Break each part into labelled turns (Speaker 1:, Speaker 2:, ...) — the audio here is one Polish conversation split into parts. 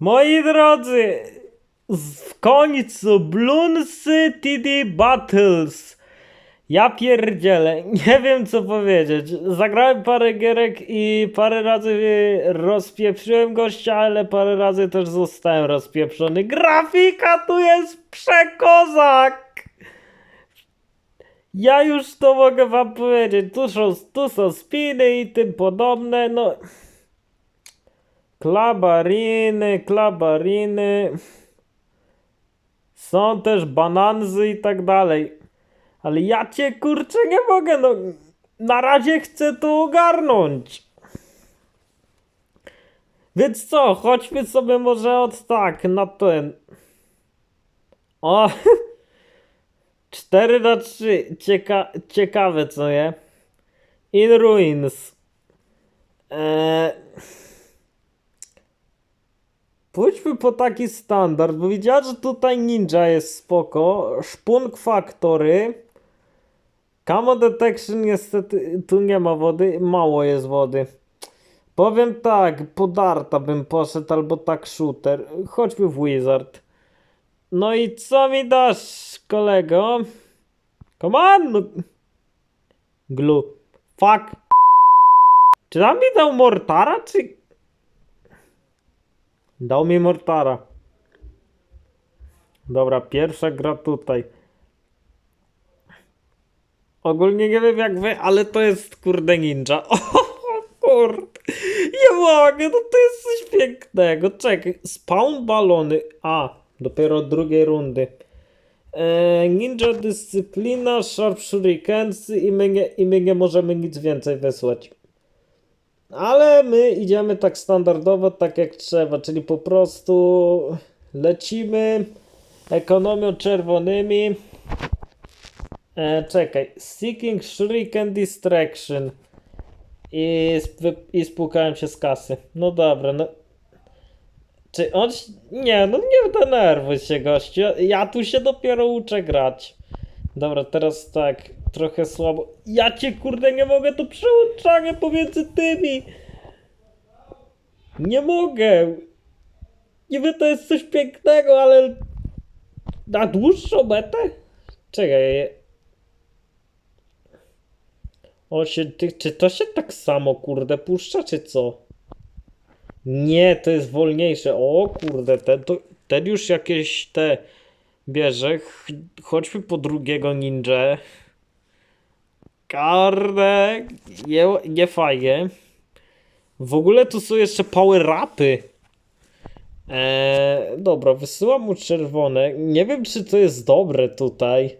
Speaker 1: Moi drodzy, w końcu Bloon City Battles. Ja pierdzielę, nie wiem co powiedzieć. Zagrałem parę gierek i parę razy rozpieprzyłem gościa, ale parę razy też zostałem rozpieprzony. Grafika tu jest przekozak! Ja już to mogę wam powiedzieć. Tu są, tu są spiny i tym podobne, no... Klabariny, klabariny. Są też bananzy i tak dalej. Ale ja cię kurczę nie mogę, no. Na razie chcę to ogarnąć. Więc co, chodźmy sobie może od tak, na ten. O! 4 na 3. Cieka ciekawe co je. In Ruins. Eee... Pójdźmy po taki standard, bo widziałem, że tutaj ninja jest spoko. Szpunk Factory. Camo Detection niestety tu nie ma wody, mało jest wody. Powiem tak, podarta bym poszedł albo tak shooter. Chodźmy w Wizard. No i co mi dasz, kolego? Come on! No. Glu. Fuck. Czy tam mi dał Mortara, czy... Dał mi Mortara. Dobra, pierwsza gra tutaj. Ogólnie nie wiem jak wy, ale to jest kurde ninja. O kurde. Nie mogę, no to jest coś pięknego. Czekaj, spawn balony. A, dopiero drugiej rundy. E, ninja dyscyplina, sharp shurikens i my, nie, i my nie możemy nic więcej wysłać. Ale my idziemy tak standardowo, tak jak trzeba, czyli po prostu lecimy ekonomią czerwonymi. E, czekaj, Seeking Shuriken Distraction. I, sp- I spłukałem się z kasy. No dobra, no. Czy on. Nie, no nie denerwuj się, gościu. Ja tu się dopiero uczę grać. Dobra, teraz tak, trochę słabo. Ja cię kurde nie mogę, to przełączanie pomiędzy tymi. Nie mogę. Niby to jest coś pięknego, ale na dłuższą metę? Czekaj. O się, ty, czy to się tak samo kurde puszcza, czy co? Nie, to jest wolniejsze. O kurde, ten, to, ten już jakieś te bierze. Ch- Chodźmy po drugiego ninja. Kurde, nie, nie fajnie. W ogóle tu są jeszcze power upy. Eee, dobra, wysyłam mu czerwone. Nie wiem, czy to jest dobre tutaj.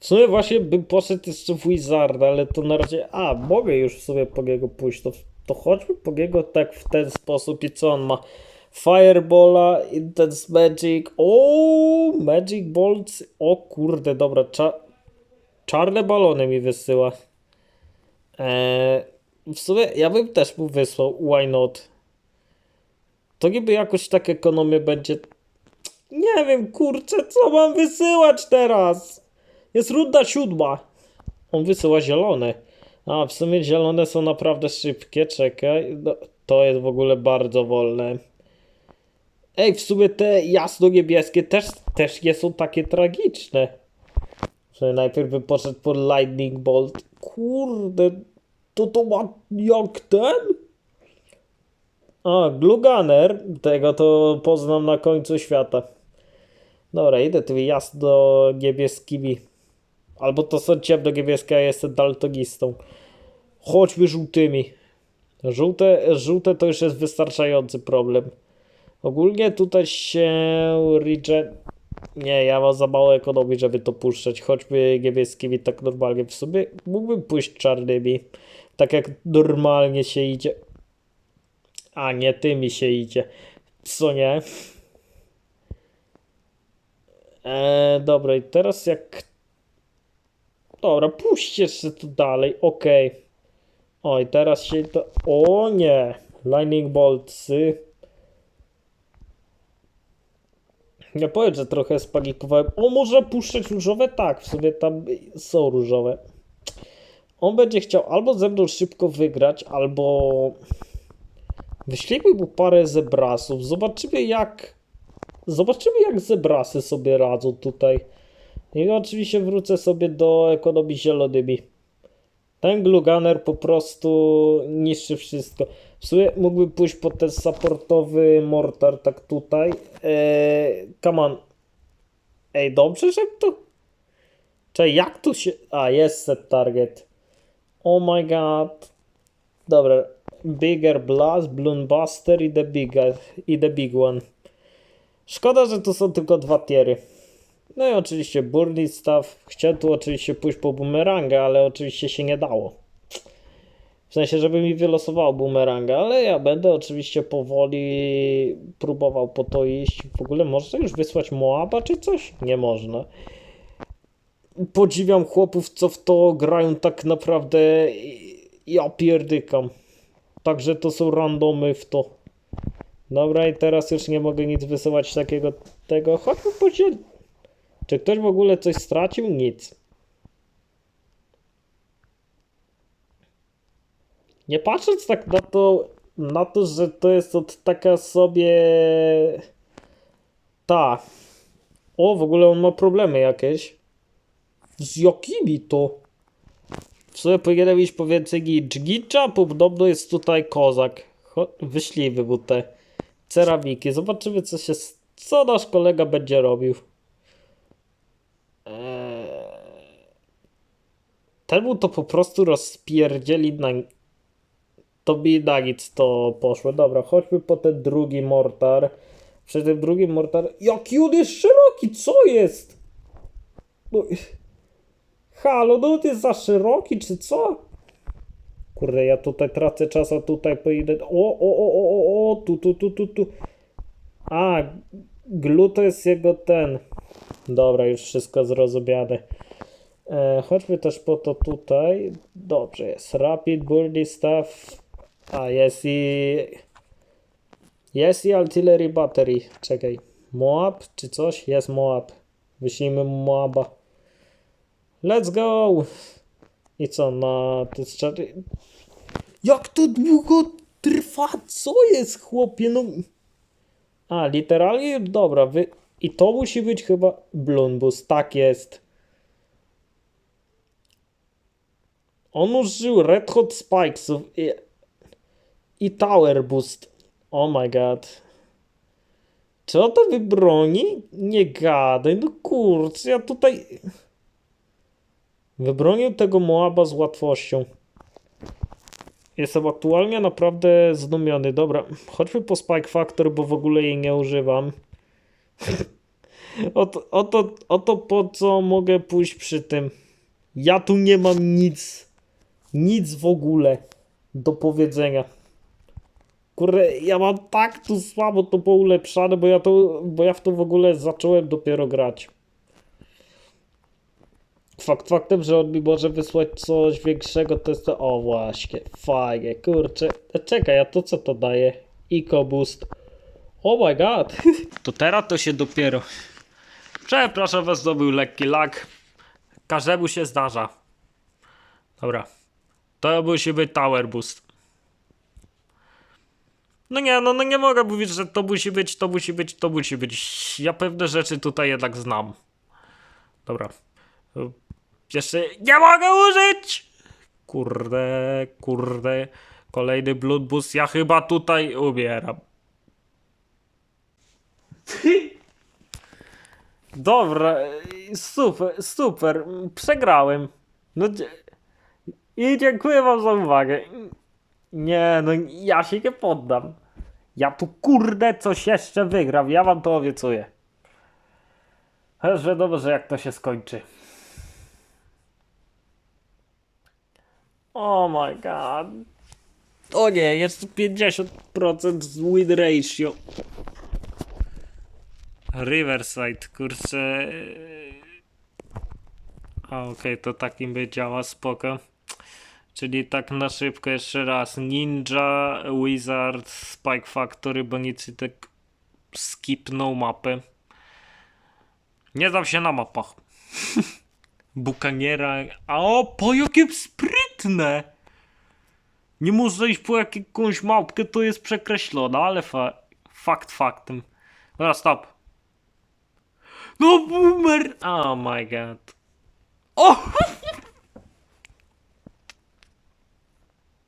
Speaker 1: W sumie właśnie bym poszedł jeszcze w Wizarda, ale to na razie... A, mogę już sobie po niego pójść. To, to chodźmy po niego tak w ten sposób. I co on ma? Firebola, Intense Magic. O, Magic Bolts. O kurde, dobra. Cza... Czarne balony mi wysyła. Eee, w sumie ja bym też mu wysłał. Why not? To niby jakoś tak ekonomię będzie... Nie wiem, kurczę, co mam wysyłać teraz? Jest runda siódma. On wysyła zielone. A, w sumie zielone są naprawdę szybkie. Czekaj. No, to jest w ogóle bardzo wolne. Ej, w sumie te jasno-niebieskie też, też nie są takie tragiczne. Że najpierw bym poszedł po Lightning Bolt. Kurde, to to ma jak ten? A, Gluganer. Tego to poznam na końcu świata. Dobra, idę tymi jasno-niebieskimi. Albo to są ciemno-niebieskie, a jestem daltonistą. Chodźmy żółtymi. Żółte, żółte to już jest wystarczający problem. Ogólnie tutaj się regen... Nie, ja mam za mało ekonomii, żeby to puszczać. Chodźmy niebieskimi tak normalnie. W sumie mógłbym pójść czarnymi. Tak jak normalnie się idzie. A nie, tymi się idzie. Co nie? Eee, dobra, i teraz jak. Dobra, puśćcie jeszcze to dalej, okej. Oj, teraz się to. O nie! Lightning Boltsy. Ja powiem, że trochę spanikowałem. O, można puszczać różowe? Tak, w sumie tam są różowe. On będzie chciał albo ze mną szybko wygrać, albo Wyślijmy mu parę zebrasów. Zobaczymy jak. Zobaczymy jak zebrasy sobie radzą tutaj. I oczywiście wrócę sobie do ekonomii zielonymi. Ten gluganer po prostu niszczy wszystko. W sumie mógłby pójść po ten supportowy mortar tak tutaj. Eee, come on. Ej, dobrze, że to... Czekaj, jak tu się... A, jest set target. Oh my god. Dobra. Bigger Blast, Balloon Buster i the, bigger, i the Big One. Szkoda, że to są tylko dwa tiery. No i oczywiście Burly Staff. Chciałem tu oczywiście pójść po bumeranga, ale oczywiście się nie dało. W sensie, żeby mi wylosowało bumeranga, ale ja będę oczywiście powoli próbował po to iść. W ogóle można już wysłać Moaba czy coś? Nie można. Podziwiam chłopów, co w to grają tak naprawdę. Ja pierdykam. Także to są randomy w to. Dobra, i teraz już nie mogę nic wysyłać takiego tego. Chodźmy po zie- Czy ktoś w ogóle coś stracił? Nic. Nie patrząc tak na to, na to, że to jest od taka sobie. Ta. O, w ogóle on ma problemy jakieś. Z jakimi to? W sumie powinienem iść po więcej gicz. Gicza podobno jest tutaj kozak. Wyślijmy mu te ceramiki. Zobaczymy co się, co nasz kolega będzie robił. Eee... Temu to po prostu rozpierdzieli na... To mi na nic to poszło. Dobra, chodźmy po ten drugi mortar. Przy tym drugim mortar... Jaki on jest szeroki, co jest? No... Halo, no to jest za szeroki, czy co? Kurde, ja tutaj tracę czas, a tutaj pojedę. O, o, o, o, o, o, tu, tu, tu, tu, tu. A, glu to jest jego ten. Dobra, już wszystko zrozumiane. E, chodźmy też po to tutaj. Dobrze jest. Rapid, burly stuff. A, jest i... Jest i artillery battery. Czekaj. Moab czy coś? Jest Moab. Wyślijmy Moaba. Let's go! I co, na te strzały? Jak to długo trwa? Co jest, chłopie? No... A, literalnie? Dobra, wy... I to musi być chyba Blunbus. Tak jest. On użył Red Hot Spikesów i... I Tower Boost. Oh my god. On to wybroni? Nie gadaj, no kurczę, ja tutaj... Wybronił tego Moaba z łatwością. Jestem aktualnie naprawdę zdumiony. Dobra, chodźmy po Spike Factor, bo w ogóle jej nie używam. oto, oto, oto po co mogę pójść przy tym. Ja tu nie mam nic. Nic w ogóle do powiedzenia. Kurde, ja mam tak tu słabo to poulepszane, bo ja, to, bo ja w to w ogóle zacząłem dopiero grać. Fakt faktem, że on mi może wysłać coś większego, to jest to... O właśnie, fajnie, kurczę. E, Czekaj, a to co to daje? Eco Boost. Oh my god. To teraz to się dopiero... Przepraszam was, to był lekki lag. Każdemu się zdarza. Dobra. To musi być Tower Boost. No nie, no, no nie mogę mówić, że to musi być, to musi być, to musi być. Ja pewne rzeczy tutaj jednak znam. Dobra. Jeszcze nie mogę użyć! Kurde, kurde. Kolejny Blood Boost. Ja chyba tutaj umieram. Dobra, super, super. Przegrałem. No, I dziękuję wam za uwagę. Nie, no ja się nie poddam. Ja tu kurde coś jeszcze wygram, ja wam to obiecuję. Już wiadomo, że jak to się skończy. Oh my god. O nie, jest 50% win ratio. Riverside, kurczę. A okej, to takim by działa, spoko. Czyli tak na szybko jeszcze raz. Ninja, Wizard, Spike Factory, bo nic tak skipnął mapę. Nie znam się na mapach. Bukaniera. A o, po jakie sprytne! Nie można iść po jakąś małpkę, to jest przekreślone, ale fa fakt faktem. Dobra, stop. No boomer! Oh my god. O!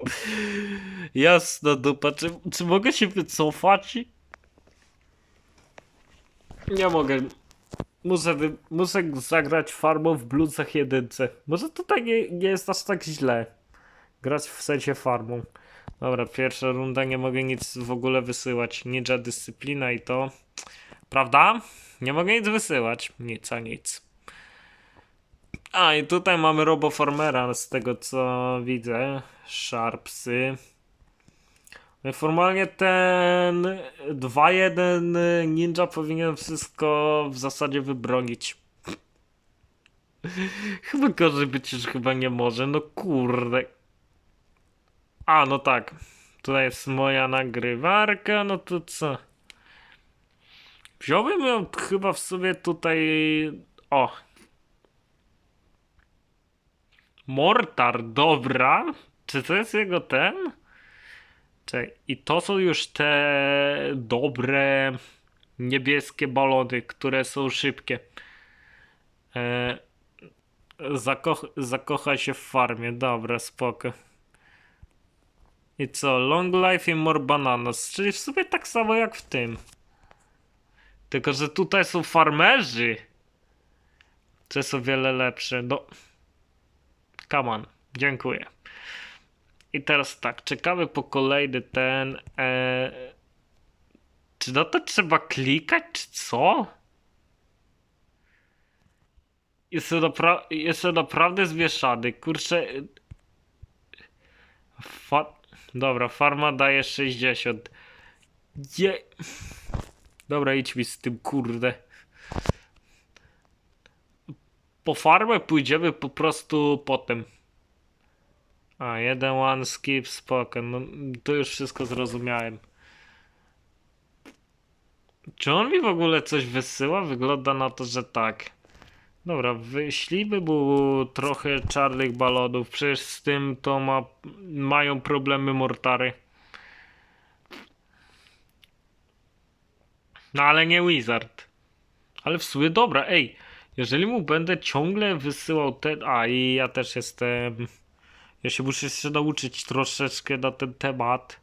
Speaker 1: Jasna dupa, czy, czy mogę się wycofać? Nie mogę. Muszę, muszę zagrać farmą w bluesach jedynce. Może tutaj nie, nie jest aż tak źle. Grać w sensie farmą. Dobra, pierwsza runda, nie mogę nic w ogóle wysyłać. Ninja dyscyplina i to. Prawda? Nie mogę nic wysyłać. Nic, a nic. A i tutaj mamy Roboformera z tego co widzę. Sharpsy. No Formalnie ten 2-1 ninja powinien wszystko w zasadzie wybronić. Chyba gorzej być już chyba nie może. No kurde. A, no tak. Tutaj jest moja nagrywarka, no to co? Wziąłbym ją chyba w sobie tutaj... O. Mortar, dobra. Czy to jest jego ten? Czekaj, i to są już te dobre niebieskie balony, które są szybkie. E, zakoch zakocha się w farmie, dobra, spoko. I co? Long life i more bananas, czyli w sumie tak samo jak w tym. Tylko, że tutaj są farmerzy. Co jest o wiele lepsze. No. Come on. Dziękuję. I teraz tak, czekamy po kolejny ten. E... Czy na to trzeba klikać, czy co? Jestem, napra- jestem naprawdę zmieszany. Kurczę. Fa- Dobra, farma daje 60. Je... Dobra, idź mi z tym, kurde. Po farmę pójdziemy po prostu potem. A, jeden one skip, spoko. No, to już wszystko zrozumiałem. Czy on mi w ogóle coś wysyła? Wygląda na to, że tak. Dobra, wyślijmy mu trochę czarnych balonów. Przecież z tym to ma, mają problemy mortary. No ale nie Wizard. Ale w sumie dobra, ej. Jeżeli mu będę ciągle wysyłał ten... A, i ja też jestem... Ja się muszę jeszcze nauczyć troszeczkę na ten temat.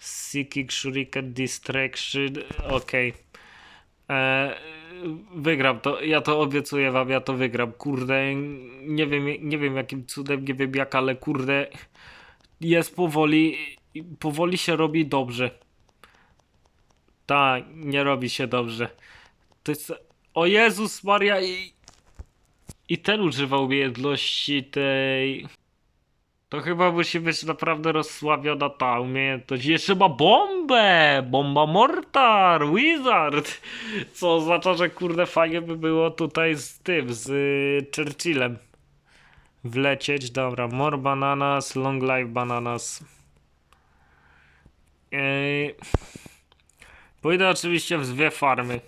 Speaker 1: Seeking Shuriken Distraction. Okej. Okay. Wygram to. Ja to obiecuję wam, ja to wygram. Kurde, nie wiem, nie wiem jakim cudem, nie wiem jak, ale kurde. Jest powoli. Powoli się robi dobrze. Tak, nie robi się dobrze. To jest. O Jezus Maria i. I ten używa umiejętności tej. To chyba musi być naprawdę rozsławiona ta umiejętność. Jeszcze ma bombę! Bomba Mortar! Wizard! Co oznacza, że kurde fajnie by było tutaj z tym, z y, Churchillem wlecieć. Dobra, more bananas, long life bananas. Yy... Pójdę oczywiście w dwie farmy.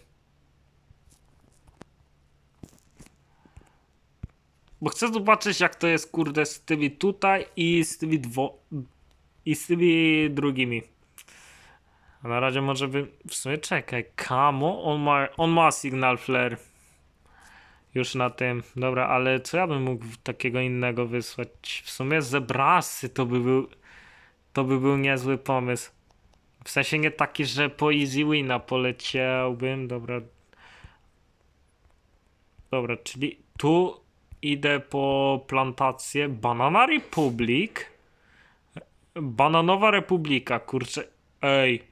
Speaker 1: Bo chcę zobaczyć jak to jest kurde z tymi tutaj i z tymi dwo... i z tymi drugimi. A na razie może by... W sumie czekaj, Kamo? On ma, on ma signal flare. Już na tym. Dobra, ale co ja bym mógł takiego innego wysłać? W sumie zebrasy to by był... To by był niezły pomysł. W sensie nie taki, że po easy wina poleciałbym. Dobra. Dobra, czyli tu idę po plantację Banana Republic. Bananowa Republika, kurczę. Ej.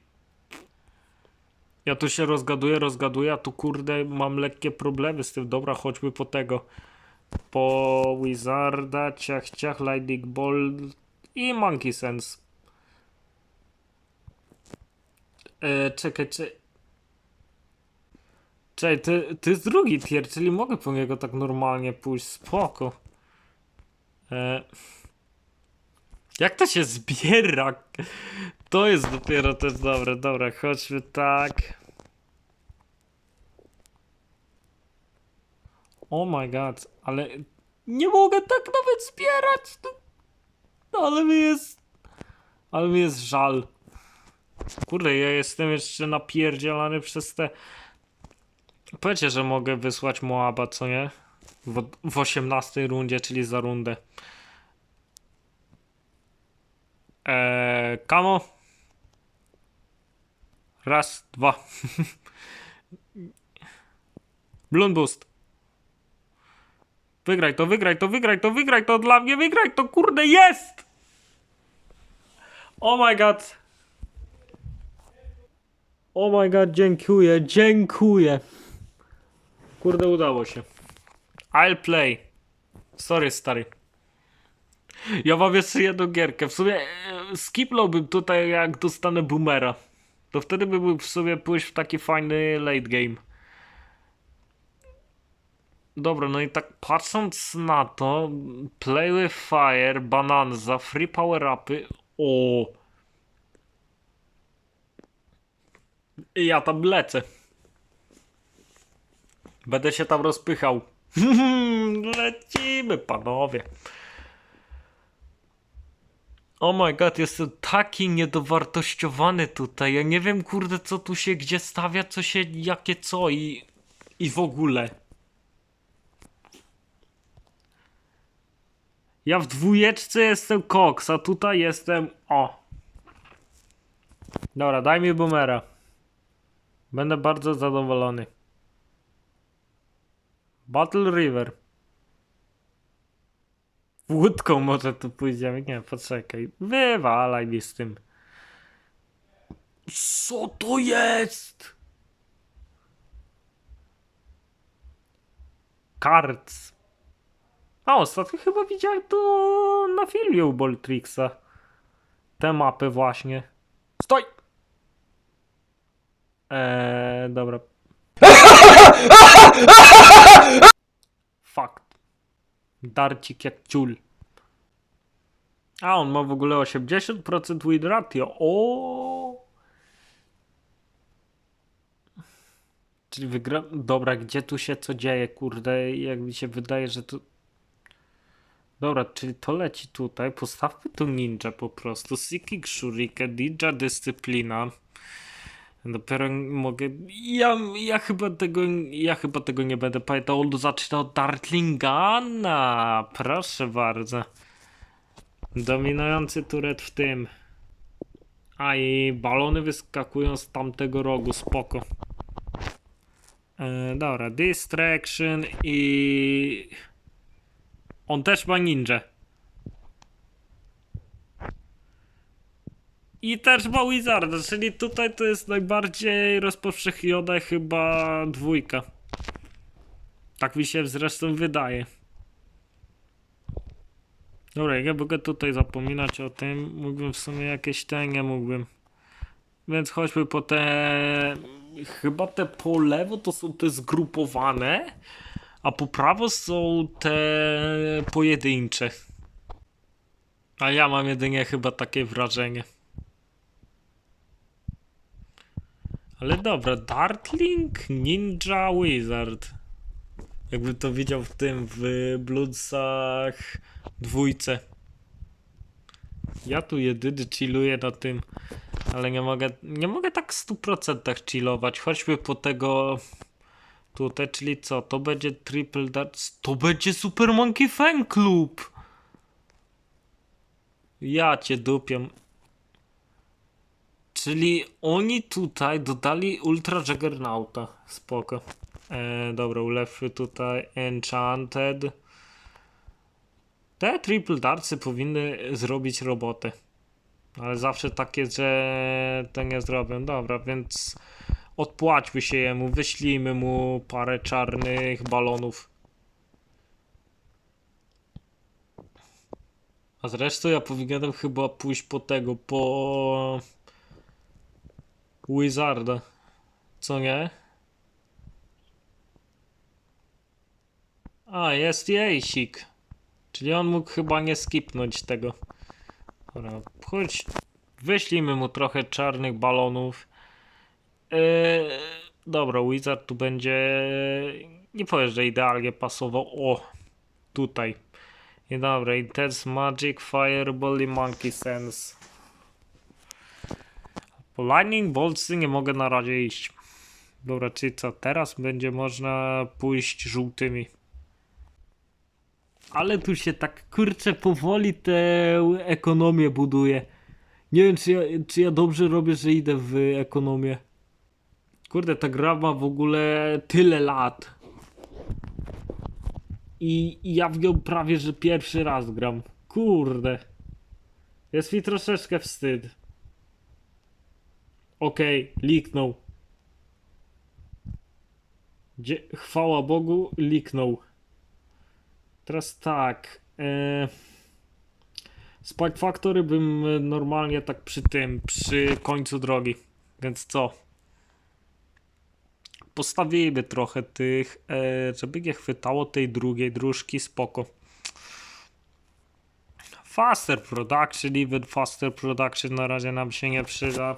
Speaker 1: Ja tu się rozgaduję, rozgaduję, a tu kurde mam lekkie problemy z tym. Dobra, chodźmy po tego. Po Wizarda, ciach, ciach, Lightning Ball i Monkey Sense. E, czekaj, czekaj. Czekaj, to, to jest drugi tier, czyli mogę po niego tak normalnie pójść. Spoko. E... Jak to się zbiera? To jest dopiero też dobre. Dobra, chodźmy tak. Oh my god, ale nie mogę tak nawet zbierać. No, no ale mi jest. Ale mi jest żal. Kurde, ja jestem jeszcze napierdzielany przez te... Powiecie, że mogę wysłać Moaba, co nie? W, w 18 rundzie, czyli za rundę. Eee, kamo. Raz, dwa. Bloon boost. Wygraj to, wygraj to, wygraj to, wygraj to dla mnie, wygraj to, kurde, jest! Oh my god. Oh my god, dziękuję, dziękuję. Kurde, udało się. I'll play. Sorry, stary. Ja mam jeszcze jedną gierkę. W sumie e, skipnąłbym tutaj, jak dostanę boomera. To wtedy by był w sumie pójść w taki fajny late game. Dobra, no i tak patrząc na to, Play with Fire, Bananza, Free Power Upy. O! Ja tam lecę. Będę się tam rozpychał. Lecimy, panowie. Oh my god, jestem taki niedowartościowany tutaj. Ja nie wiem, kurde, co tu się gdzie stawia, co się, jakie co i, i w ogóle. Ja w dwójeczce jestem koks, a tutaj jestem. O. Dobra, daj mi boomera. Będę bardzo zadowolony. Battle River. Łódką może tu pójdziemy. Nie, poczekaj. Wywalaj mi z tym. Co to jest? Cards. A ostatnio chyba widziałem to na filmie u Boltrixa. Te mapy właśnie. Stoj! Eee, dobra. Fakt. Darcik jak ciul. A on ma w ogóle 80% win ratio. O. Czyli wygra. Dobra, gdzie tu się co dzieje, kurde? Jak mi się wydaje, że tu. Dobra, czyli to leci tutaj. Postawmy tu ninja po prostu. Seeking Shuriken, Ninja Dyscyplina. Dopiero mogę. Ja, ja chyba tego. Ja chyba tego nie będę pamiętał. On zaczyna od Dartlingana. Proszę bardzo. Dominujący turet w tym. A i balony wyskakują z tamtego rogu. Spoko. E, dobra, Distraction i. On też ma ninja. I też ma Wizarda, czyli tutaj to jest najbardziej rozpowszechniona chyba dwójka. Tak mi się zresztą wydaje. Dobra, jak ja mogę tutaj zapominać o tym, mógłbym w sumie jakieś te, nie mógłbym. Więc chodźmy po te... Chyba te po lewo to są te zgrupowane, a po prawo są te pojedyncze. A ja mam jedynie chyba takie wrażenie. Ale dobra, Dartling, Ninja, Wizard. Jakby to widział w tym, w Bloodsach dwójce. Ja tu jedyny chilluję na tym, ale nie mogę, nie mogę tak w 100% chillować. Chodźmy po tego tutaj, czyli co? To będzie Triple Darts, to będzie Super Monkey Fan Club! Ja cię dupię. Czyli oni tutaj dodali Ultra Juggernauta. Spoko. E, dobra, ulepszy tutaj Enchanted. Te Triple Dartsy powinny zrobić robotę. Ale zawsze takie, że to nie zrobią. Dobra, więc odpłaćmy się jemu, wyślijmy mu parę czarnych balonów. A zresztą ja powinienem chyba pójść po tego, po Wizarda. Co nie? A, jest jejsik. Czyli on mógł chyba nie skipnąć tego. Dobra, chodź. Wyślijmy mu trochę czarnych balonów. Yy, dobra, Wizard tu będzie. Nie powiesz, że idealnie pasował. O, tutaj. I dobra, Intense Magic, Fireball i Monkey Sense. Po Lightning Boltsy nie mogę na razie iść. Dobra, czyli co, teraz będzie można pójść żółtymi. Ale tu się tak kurczę powoli tę ekonomię buduje. Nie wiem, czy ja, czy ja dobrze robię, że idę w ekonomię. Kurde, ta gra ma w ogóle tyle lat. I, I ja w nią prawie, że pierwszy raz gram. Kurde. Jest mi troszeczkę wstyd. Okej, liknął. Chwała Bogu, liknął. Teraz tak. E... Spike Factory bym normalnie tak przy tym, przy końcu drogi. Więc co? Postawimy trochę tych, e, żeby nie chwytało tej drugiej dróżki, spoko. Faster production, even faster production na razie nam się nie przyda.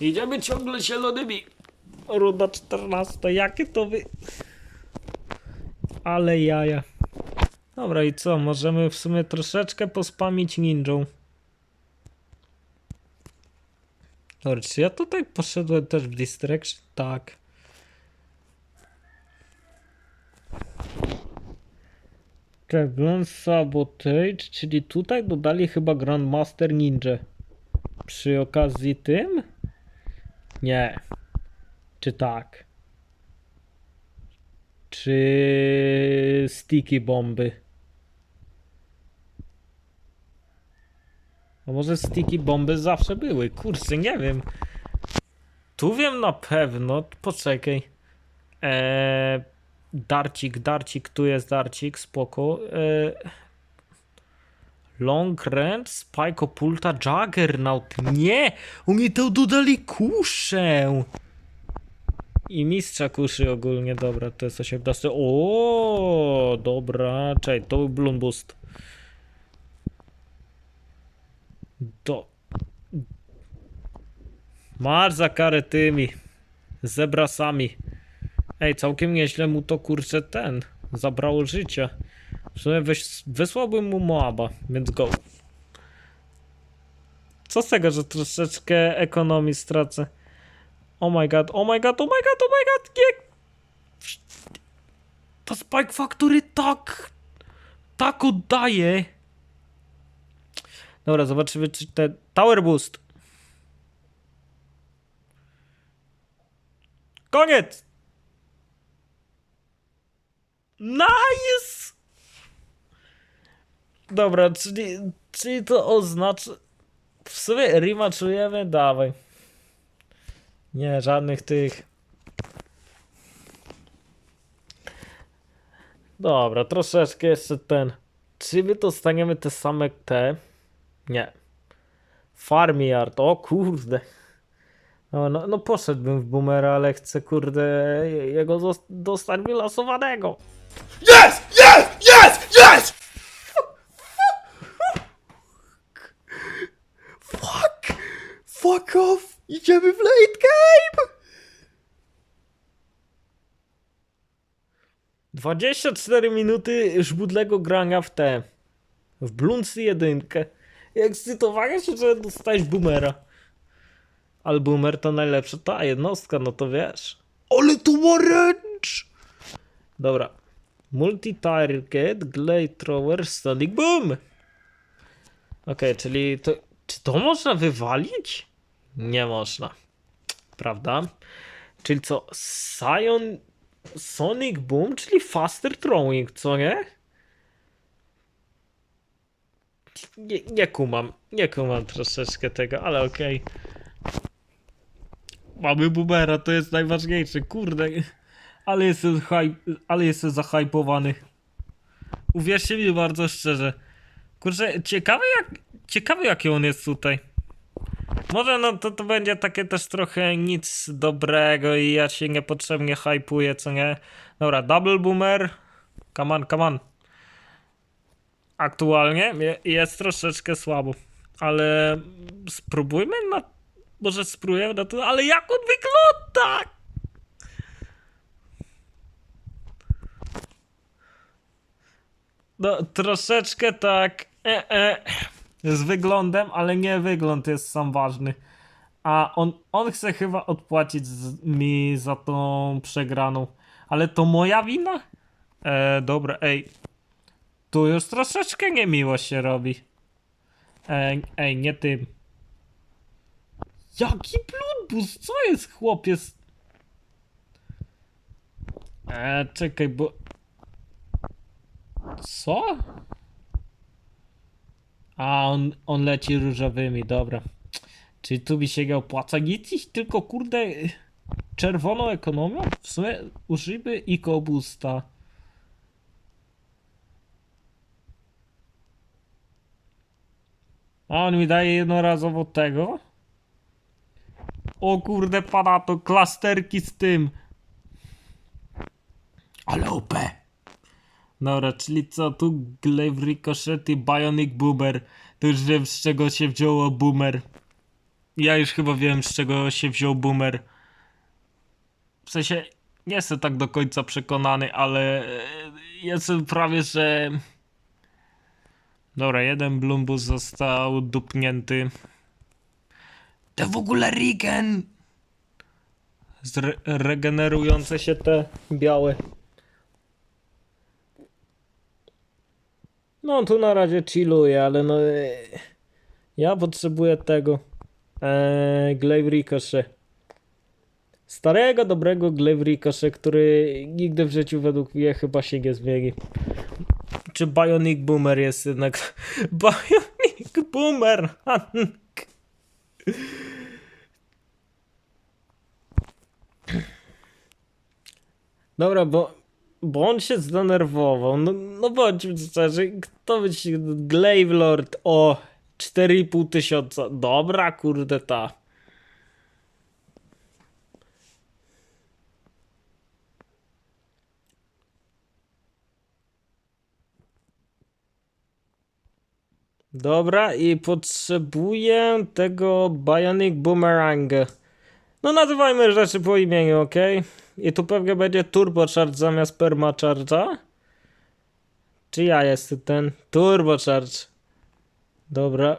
Speaker 1: Idziemy ciągle zielonymi. Runda 14, jakie to wy... Ale jaja. Dobra i co, możemy w sumie troszeczkę pospamić ninją. Dobra, czy ja tutaj poszedłem też w Distraction? Tak. Grand Sabotage, czyli tutaj dodali chyba Grandmaster Ninja. Przy okazji tym? Nie. Czy tak? Czy sticky bomby? A może sticky bomby zawsze były? Kurczę, nie wiem. Tu wiem na pewno. Poczekaj. Eee, darcik, darcik, tu jest darcik, spoko. Eee, long range, spike opulta, juggernaut. Nie! Oni to dodali kuszę! I mistrza kuszy ogólnie, dobra, to jest 18. O, dobra, czekaj, to był Bloom Boost. Do. Masz za karę tymi zebrasami. Ej, całkiem nieźle mu to kurczę ten zabrało życie. W sumie weź, wysłałbym mu Moaba, więc go. Co z tego, że troszeczkę ekonomii stracę? Oh my god, oh my god, oh my god, oh my god, nie! To Spike Factory tak, tak oddaje. Dobra, zobaczymy czy ten Tower Boost. Koniec! Nice! Dobra, czyli, czyli to oznacza... W sumie rematchujemy, dawaj. Nie, żadnych tych. Dobra, troszeczkę jeszcze ten. Czy my dostaniemy te same te? Nie. Farmyard, o kurde. No, no, no poszedłbym w boomera, ale chcę kurde jego dostać wylasowanego.
Speaker 2: Yes! Yes! Yes! Yes! Fuck! Fuck off! Idziemy w late game!
Speaker 1: 24 minuty żbudlego grania w te. W Bluncy jedynkę. Ekscytowanie się, że dostałeś boomera. Ale boomer to najlepsza ta jednostka, no to wiesz.
Speaker 2: Ale to orange!
Speaker 1: Dobra. Multi-target, glade thrower, sonic boom. Okej, czyli to... Czy to można wywalić? Nie można. Prawda? Czyli co? Sion... Sonic boom, czyli faster throwing, co nie? Nie, nie kumam. Nie kumam troszeczkę tego, ale okej. Mamy boomera, to jest najważniejsze. Kurde. Ale jestem, hype, ale jestem zahypowany. Uwierzcie mi bardzo szczerze. Kurczę, ciekawe jak, ciekawe jaki on jest tutaj. Może no to, to będzie takie też trochę nic dobrego i ja się niepotrzebnie hypuję, co nie? Dobra, double boomer. Come on, come on. Aktualnie je- jest troszeczkę słabo. Ale spróbujmy na... Może spróbujemy na to, ale jak on wygląda? No, troszeczkę tak. E, e, z wyglądem, ale nie wygląd jest sam ważny. A on, on chce chyba odpłacić z, mi za tą przegraną. Ale to moja wina? E, dobra, ej. Tu już troszeczkę niemiło się robi. Ej, ej, nie tym. Jaki bludbus? Co jest chłopiec? E, czekaj, bo... Co? A, on, on leci różowymi, dobra. Czyli tu mi się nie opłaca nic, tylko kurde czerwoną ekonomią? W sumie użyjmy i kobusta. A on mi daje jednorazowo tego? O kurde pana to klasterki z tym. Ale OP. Dobra, czyli co tu? Glaive Ricochet i Bionic Boomer. To już wiem z czego się wzięło Boomer. Ja już chyba wiem z czego się wziął Boomer. W sensie nie jestem tak do końca przekonany, ale e, jestem prawie, że... Dobra, jeden Blumbus został dupnięty. To w ogóle Regen! Zre regenerujące się te białe. No tu na razie chilluję, ale no... e, Ja potrzebuję tego. Eee, Glaive Ricochet. Starego, dobrego Glaive Ricochet, który nigdy w życiu według mnie chyba się nie zmieni. Czy Bionic Boomer jest jednak... Bionic Boomer! Dobra, bo, bo on się zdenerwował. No, no bądźmy szczerzy, kto się... Glaive Lord, o... 4,5 tysiąca. Dobra, kurde ta. Dobra, i potrzebuję tego Bionic Boomerang. No nazywajmy rzeczy po imieniu, ok? I tu pewnie będzie Turbocharge zamiast Permacharge'a? Czy ja jestem ten? Turbocharge. Dobra.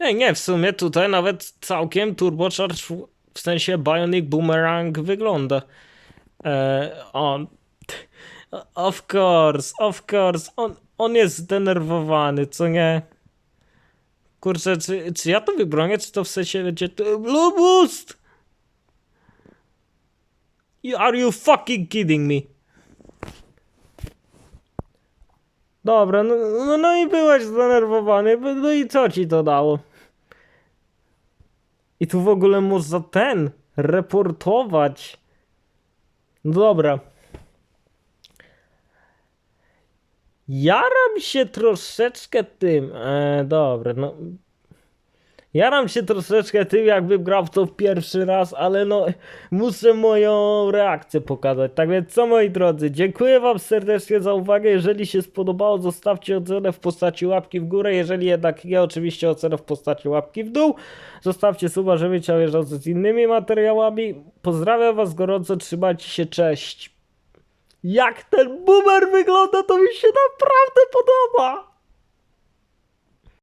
Speaker 1: Ej, nie, w sumie tutaj nawet całkiem Turbocharge, w- sensie Bionic Boomerang wygląda. E, on... Of course, of course, on, on jest zdenerwowany, co nie? Kurczę, czy, czy ja to wybronię, czy to w sensie będzie... Blue Boost! You, are you fucking kidding me? Dobra, no, no, no i byłeś zdenerwowany, no i co ci to dało? I tu w ogóle można ten, reportować. No dobra. Jaram się troszeczkę tym, e, dobra, no. Jaram się troszeczkę tym, jakbym grał w to pierwszy raz, ale no, muszę moją reakcję pokazać. Tak więc co moi drodzy, dziękuję wam serdecznie za uwagę. Jeżeli się spodobało, zostawcie ocenę w postaci łapki w górę. Jeżeli jednak nie, oczywiście ocenę w postaci łapki w dół. Zostawcie suba, żeby cię z innymi materiałami. Pozdrawiam was gorąco, trzymajcie się, cześć. Jak ten boomer wygląda, to mi się naprawdę podoba.